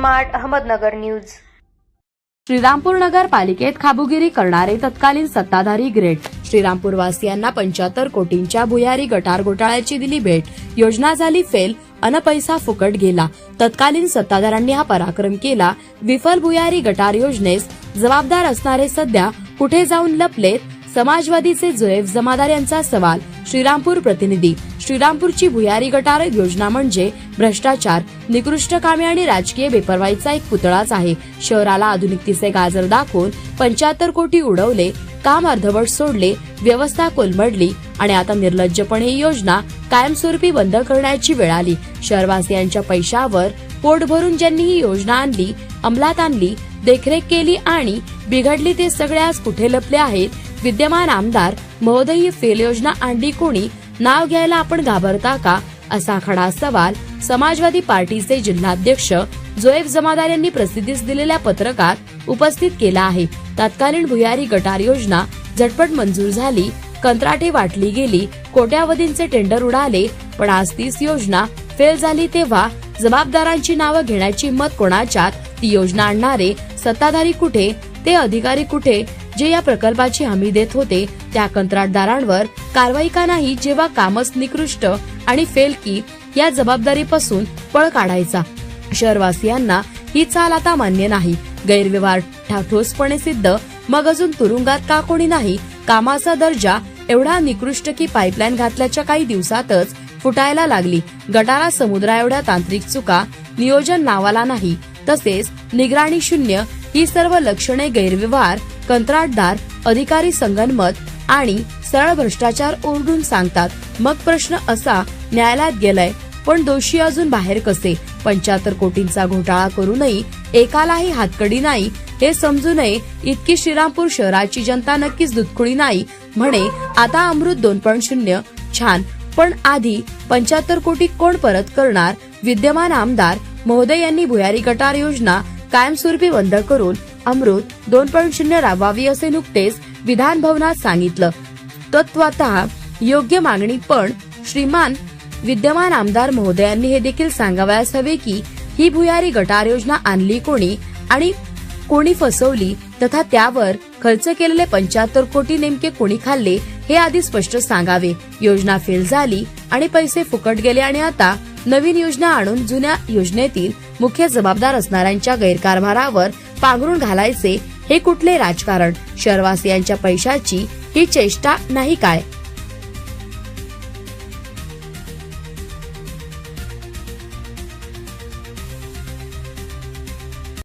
Smart Ahmednagar news. Shrirampur नगर पालिकेत खाबुगिरी करणारे तत्कालीन सत्ताधारी ग्रेट. श्रीरामपूर वासियांना पंच्याहत्तर कोटींच्या भुयारी गटार घोटाळ्याची दिली भेट. योजना झाली फेल अन पैसा फुकट गेला. तत्कालीन सत्ताधाऱ्यांनी हा पराक्रम केला. विफल भुयारी गटार योजनेस जबाबदार असणारे सध्या कुठे जाऊन लपलेत? समाजवादीचे जुएफ जमादार यांचा सवाल. श्रीरामपूर प्रतिनिधी. श्रीरामपूरची भुयारी गटार योजना म्हणजे भ्रष्टाचार निकृष्ट कामे आणि राजकीय बेपरवाईचा एक पुतळाच आहे. शहराला आधुनिकतेचे गाजर दाखवून पंच्याहत्तर कोटी उडवले काम अर्धवट सोडले व्यवस्था कोलमडली आणि आता निर्लज्जपणे ही योजना कायमस्वरूपी बंद करण्याची वेळ आली. शहरवासियांच्या पैशावर पोट भरून ज्यांनी ही योजना आणली अंमलात आणली देखरेख केली आणि बिघडली ते सगळे आज कुठे लपले आहेत विद्यमान आमदार महोदय फेल योजना आणली कोणी नाव घ्यायला आपण घाबरता का? असा खडा सवाल समाजवादी पार्टीचे जिल्हाध्यक्ष जोएफ जमादार यांनी प्रसिद्धीस दिलेल्या पत्रकात उपस्थित केला आहे. तत्कालीन भुयारी गटार योजना झटपट मंजूर झाली कंत्राटे वाटली गेली कोट्यावधींचे टेंडर उडाले पण आज तीच योजना फेल झाली तेव्हा जबाबदारांची नावं घेण्याची हिंमत कोणाच्यात? ती योजना आणणारे सत्ताधारी कुठे? ते अधिकारी कुठे? जे या प्रकल्पाची हमी देत होते त्या कंत्राटदारांवर कारवाई का नाही जेव्हा कामच निकृष्ट आणि फेल की या जबाबदारीपासून पळ काढायचा. शहरवासियांना ही चाल आता मान्य नाही. गैरव्यवहार ठोसपणे सिद्ध मग अजून तुरुंगात का कोणी नाही? कामाचा दर्जा एवढा निकृष्ट की पाईपलाईन घातल्याच्या काही दिवसातच फुटायला लागली. गटारा समुद्रा एवढ्या तांत्रिक चुका नियोजन नावाला नाही. तसेच निगराणी शून्य ही सर्व लक्षणे गैरव्यवहार कंत्राटदार अधिकारी संगनमत आणि सरळ भ्रष्टाचार ओरडून सांगतात. मग प्रश्न असा न्यायालयात गेलाय पण दोषी अजून बाहेर कसे? पंच्याहत्तर कोटींचा घोटाळा करूनही एकालाही हातकडी नाही. हे समजू नये इतकी श्रीरामपूर शहराची जनता नक्कीच दुधखुळी नाही. म्हणे आता अमृत दोन पॉईंट शून्य छान. पण आधी पंच्याहत्तर कोटी कोण परत करणार? विद्यमान आमदार महोदय यांनी भुयारी गटार योजना कायमस्वरूपी बंद करून अमृत दोन पॉईंट शून्य राबवावी असे नुकतेच विधान भवनात सांगितलं. तत्वात योग्य मागणी पण श्रीमान विद्यमान आमदार महोदयांनी हे देखील सांगावयास हवे की ही भुयारी गटार योजना आणली कोणी आणि कोणी फसवली तथा त्यावर खर्च केलेले पंच्याहत्तर कोटी नेमके कोणी खाल्ले हे आधी स्पष्ट सांगावे. योजना फेल झाली आणि पैसे फुकट गेले आणि आता नवीन योजना आणून जुन्या योजनेतील मुख्य जबाबदार असणाऱ्यांच्या गैरकारभारावर पांघरून घालायचे हे कुठले राजकारण? शहरवासियांच्या पैशाची ही चेष्टा नाही काय?